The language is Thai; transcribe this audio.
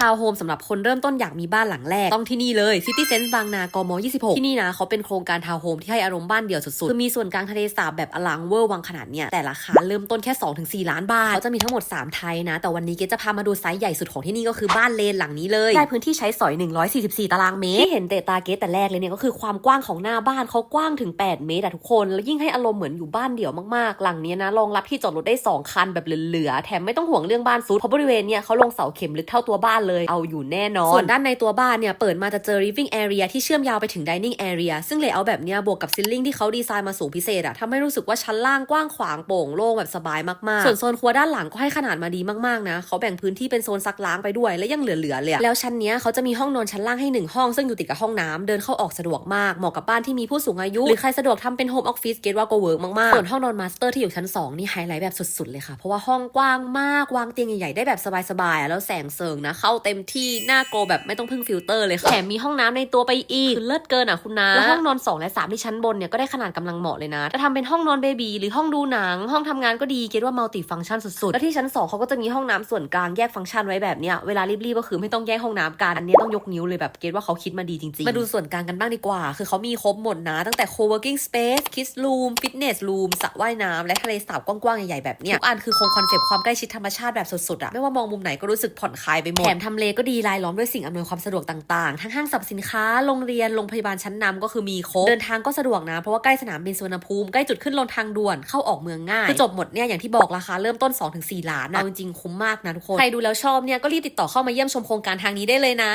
ทาวน์โฮมสำหรับคนเริ่มต้นอยากมีบ้านหลังแรก ต้องที่นี่เลย City Sense บางนากม 26 ที่นี่นะเขาเป็นโครงการทาวน์โฮมที่ให้อารมณ์บ้านเดี่ยวสุดๆ คือมีส่วนกลางทะเลสาบแบบอลังเวอร์วังขนาดเนี้ยแต่ราคาเริ่มต้นแค่ 2-4 ล้านบาทเขาจะมีทั้งหมด 3 ไทยนะ แต่วันนี้เกจะพามาดูไซส์ใหญ่สุดของที่นี่ก็คือบ้านเลนหลังนี้เลยได้พื้นที่ใช้สอย 144 ตารางเมตรที่เห็นเตะตาเกแต่แรกเลยเนี่ยก็คือความกว้างของหน้าบ้านเขากว้างถึง 8 เมตรอะทุกคน แล้วยิ่งให้อารมณ์เหมือนอยู่บ้านเดี่ยวมากๆ หลังเนี้ยนะรองรับที่จอดรถได้ 2 คันแบบเหลือๆแถมไม่ต้องห่วงเรื่องบ้านซุดเพราะบริเวณเนี่ยเขาลงเสาเข็มลึกเท่าตัวบ้านเลยเอาอยู่แน่นอน ส่วนด้านในตัวบ้านเนี่ยเปิดมาจะเจอ living area ที่เชื่อมยาวไปถึง dining area ซึ่งเลเยอร์แบบเนี้ยบวกกับซิลลิ่งที่เขาดีไซน์มาสูงพิเศษอะทำให้รู้สึกว่าชั้นล่างกว้างขวางโปร่งโล่งแบบสบายมากๆ ส่วนโซนครัวด้านหลังก็ให้ขนาดมาดีมากๆนะเขาแบ่งพื้นที่เป็นโซนซักล้างไปด้วยและยังเหลือๆเลยอะแล้วชั้นเนี้ยเขาจะมีห้องนอนชั้นล่างให้หนึ่งห้องซึ่งอยู่ติดกับห้องน้ำเดินเข้าออกสะดวกมากเหมาะกับบ้านที่มีผู้สูงอายุหรือใครสะดวกทำเป็นโฮมออฟฟิศเกตว่าก็เวิร์กมากๆส่วนห้องนอนมาสเตอร์ที่อยู่ชั้นสองนี่ไฮไลท์แบบสุดๆเลยค่ะ เพราะว่าห้องกว้างมากวางเตียงใหญ่ๆได้แบบสบายๆอะแล้วแสงเสริงนะเข้าเต็มที่หน้าโกลแบบไม่ต้องพึ่งฟิลเตอร์เลยค่ะแถมมีห้องน้ำในตัวไปอีกคือเลิศเกินอะคุณนะแล้วห้องนอน 2 และ 3 ที่ชั้นบนเนี่ยก็ได้ขนาดกำลังเหมาะเลยนะจะทำเป็นห้องนอนเบบีหรือห้องดูหนัง ห้องทำงานก็ดีเกดว่ามัลติฟังก์ชันสุดๆ แล้วที่ชั้น 2เขาก็จะมีห้องน้ำส่วนกลางแยกฟังก์ชันไว้แบบเนี้ยเวลารีบๆก็คือไม่ต้องแยกห้องน้ำกันอันนี้ต้องยกนิ้วเลยแบบเกดว่าเขาคิดมาดีจริงๆมาดูส่วนกลางกันบ้างดีกว่า คือเขามีครบหมดนะ ตั้งแต่ co-working space kids room fitness room สระว่ายน้ำและทะเลสาบกว้างๆใหญ่ๆแบบเนี้ยทุกอันคือคงคอนเซปต์ความใกล้ชิดธรรมชาติแบบสุดๆอะไม่ว่ามองมุมไหนก็รู้สึกผ่อนคลายไปหมดแถมทำเลก็ดีรายล้อมด้วยสิ่งอำนวยความสะดวกต่างๆ ทั้งห้างสรรพสินค้า โรงเรียน โรงพยาบาลชั้นนำก็คือมีครบ เดินทางก็สะดวกนะ เพราะว่าใกล้สนามบินสุวรรณภูมิ ใกล้จุดขึ้นลงทางด่วน เข้าออกเมืองง่าย คือจบหมดเนี่ยอย่างที่บอกราคาเริ่มต้น 2-4 ล้านนะเอาจริงๆคุ้มมากนะทุกคน ใครดูแล้วชอบเนี่ยก็รีบติดต่อเข้ามาเยี่ยมชมโครงการทางนี้ได้เลยนะ